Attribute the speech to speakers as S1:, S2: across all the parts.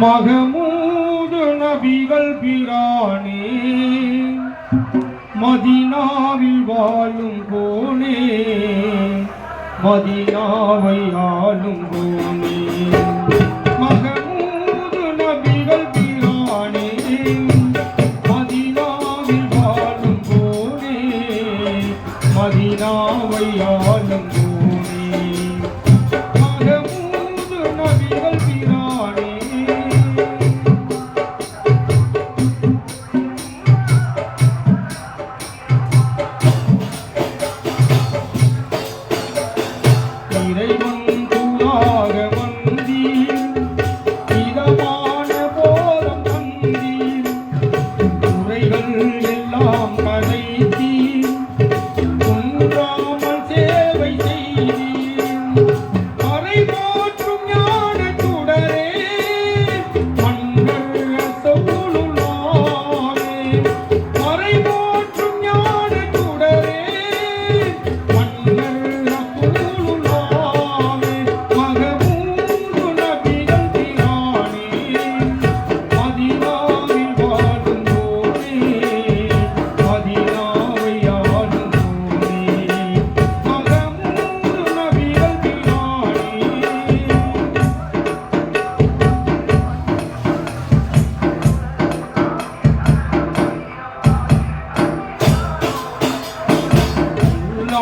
S1: மகமூது நபிகள் பிரானே மதினாவில் வாழும் போனே மதினாவை ஆளும் போனே. அன்புமாக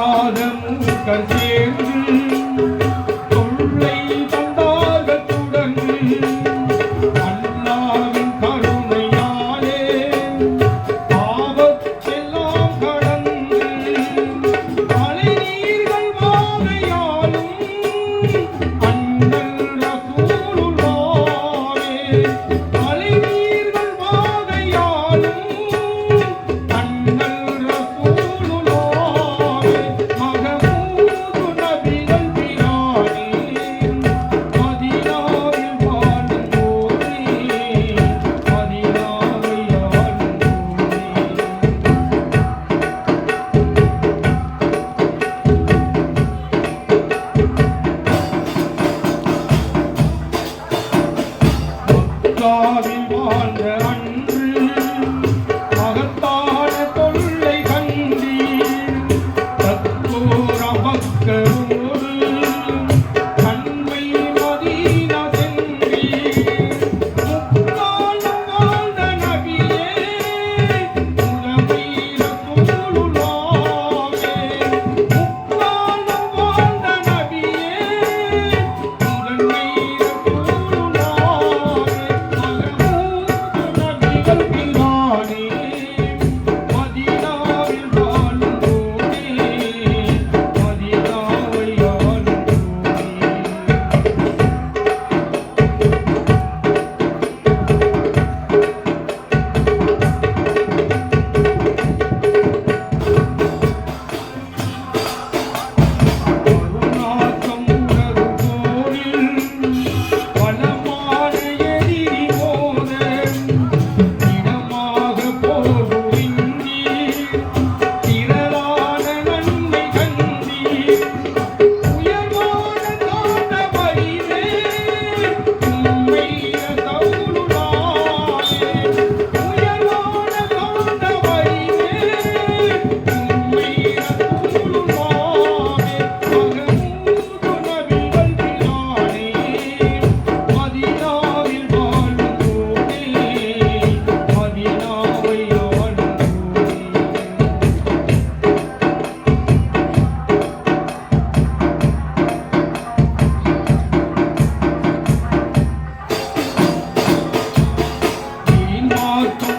S1: dan 亲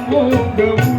S1: I'm going to.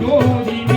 S1: 九的